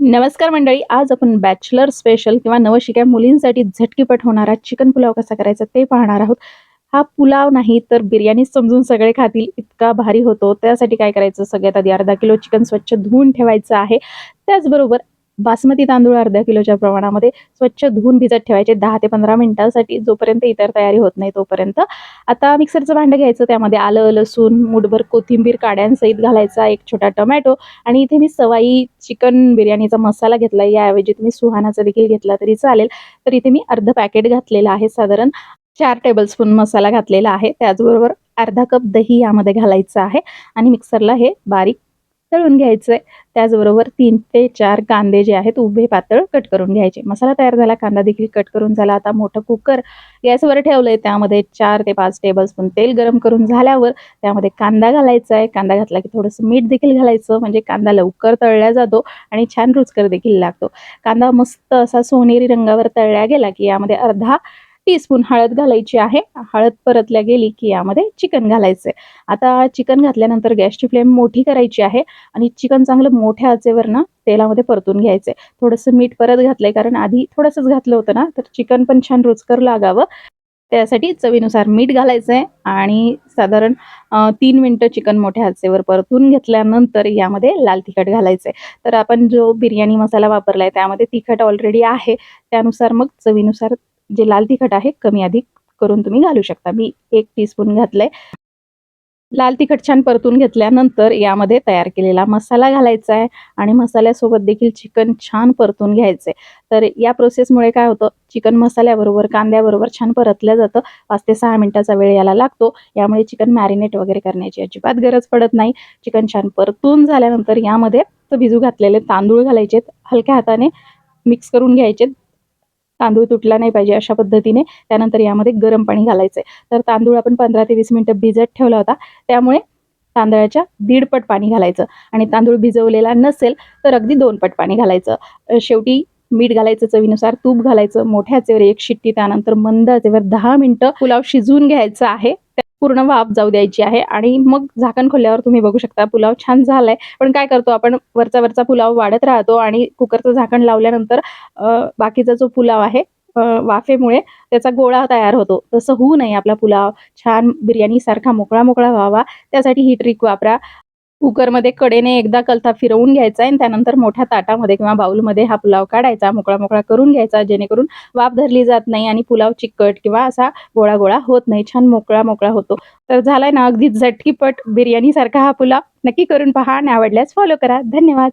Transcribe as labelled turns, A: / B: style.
A: नमस्कार मंडळी आज आपण बॅचलर स्पेशल किंवा नवशिक्या मुलींसाठी झटकीपट होणारा चिकन पुलाव कसा करायचा ते पाहणार आहोत. हा पुलाव नाही तर बिर्याणी समजून सगळे खातील इतका भारी होतो. त्यासाठी काय करायचं? सगळ्यात आधी अर्धा किलो चिकन स्वच्छ धुवून ठेवायचं आहे. त्याचबरोबर बासमती तांदूळ अर्ध्या किलोच्या प्रमाणामध्ये स्वच्छ धुवून भिजत ठेवायचे. दहा ते पंधरा मिनिटांसाठी जोपर्यंत इतर तयारी होत नाही तोपर्यंत. आता मिक्सरचं भांडं घ्यायचं त्यामध्ये आलं लसूण मुठभर कोथिंबीर काड्यांसहित घालायचा एक छोटा टोमॅटो आणि इथे मी सवाई चिकन बिर्याणीचा मसाला घेतला. याऐवजी तुम्ही सुहानाचा देखील घेतला तरी चालेल. तर इथे मी अर्ध पॅकेट घातलेलं आहे. साधारण चार टेबलस्पून मसाला घातलेला आहे. त्याचबरोबर अर्धा कप दही यामध्ये घालायचं आहे आणि मिक्सरला हे बारीक तळून घ्यायचं. आहे त्याचबरोबर तीन ते चार कांदे जे आहेत उभे पातळ कट करून घ्यायचे. मसाला तयार झाला कांदा देखील कट करून झाला. आता मोठं कुकर गॅसवर ठेवलंय. त्यामध्ये चार ते पाच टेबलस्पून तेल गरम करून झाल्यावर त्यामध्ये कांदा घालायचा आहे कांदा घातला की थोडंसं मीठ देखील घालायचं. म्हणजे कांदा लवकर तळला जातो आणि छान रुचकर देखील लागतो. कांदा मस्त असा सोनेरी रंगावर तळला गेला की यामध्ये अर्धा टीस्पून हळद घालायची आहे. हळद परतल्या गेली की यामध्ये चिकन घालायचं आता चिकन घातल्यानंतर गॅसची फ्लेम मोठी करायची आहे आणि चिकन चांगलं मोठ्या आचेवर ना तेलामध्ये परतून घ्यायचंय. थोडंसं मीठ परत घातलंय कारण आधी थोडंसंच घातलं होतं ना तर चिकन पण छान रुचकर लागावं. त्यासाठी चवीनुसार मीठ घालायचं आहे आणि साधारण तीन मिनटं चिकन मोठ्या आचेवर परतून घेतल्यानंतर यामध्ये लाल तिखट घालायचं आहे तर आपण जो बिर्याणी मसाला वापरला आहे त्यामध्ये तिखट ऑलरेडी आहे. त्यानुसार मग चवीनुसार जे लाल तिखट आहे कमी अधिक करून तुम्ही घालू शकता. मी एक टीस्पून घातलंय. लाल तिखट छान परतून घेतल्यानंतर यामध्ये तयार केलेला मसाला घालायचा आहे आणि मसाल्यासोबत देखील चिकन छान परतून घ्यायचे तर या प्रोसेसमुळे काय होतं चिकन मसाल्याबरोबर कांद्याबरोबर छान परतलं जातं. पाच ते सहा मिनिटाचा वेळ याला लागतो. यामुळे चिकन मॅरिनेट वगैरे करण्याची अजिबात गरज पडत नाही. चिकन छान परतून झाल्यानंतर यामध्ये भिजू घातलेले तांदूळ घालायचेत. हलक्या हाताने मिक्स करून घ्यायचेत. तांदूळ तुटला नाही पाहिजे अशा पद्धतीने त्यानंतर यामध्ये गरम पाणी घालायचं तर तांदूळ आपण पंधरा ते वीस मिनटं भिजत ठेवला होता. त्यामुळे तांदळाच्या दीड पट पाणी घालायचं. आणि तांदूळ भिजवलेला नसेल तर अगदी दोन पट पाणी घालायचं. शेवटी मीठ घालायचं चवीनुसार तूप घालायचं मोठ्या चेवर एक शिट्टी त्यानंतर मंदचेवर दहा मिनिटं पुलाव शिजवून घ्यायचा आहे. पूर्ण वाफ जाऊ द्यायची आहे. आणि मग झाकण खोलल्यावर तुम्ही बघू शकता पुलाव छान झालाय. पण काय करतो आपण? वरचा वरचा पुलाव वाढत राहतो आणि कुकरचं झाकण लावल्यानंतर बाकीचा जो पुलाव आहे वाफेमुळे त्याचा गोळा तयार होतो. तसं होऊ नये आपला पुलाव. छान बिर्याणीसारखा मोकळा मोकळा व्हावा. त्यासाठी ही ट्रिक वापरा. कुकरमध्ये कडेने एकदा कलथा फिरवून घ्यायचा आणि त्यानंतर मोठ्या ताटामध्ये किंवा बाउलमध्ये हा पुलाव काढायचा. मोकळा मोकळा करून घ्यायचा जेणेकरून वाफ धरली जात नाही आणि पुलाव चिकट किंवा असा गोळा गोळा होत नाही. छान मोकळा मोकळा होतो. तर झालाय ना अगदी झटकीपट बिर्याणीसारखा हा पुलाव. नक्की करून पहा आणि आवडल्यास फॉलो करा. धन्यवाद.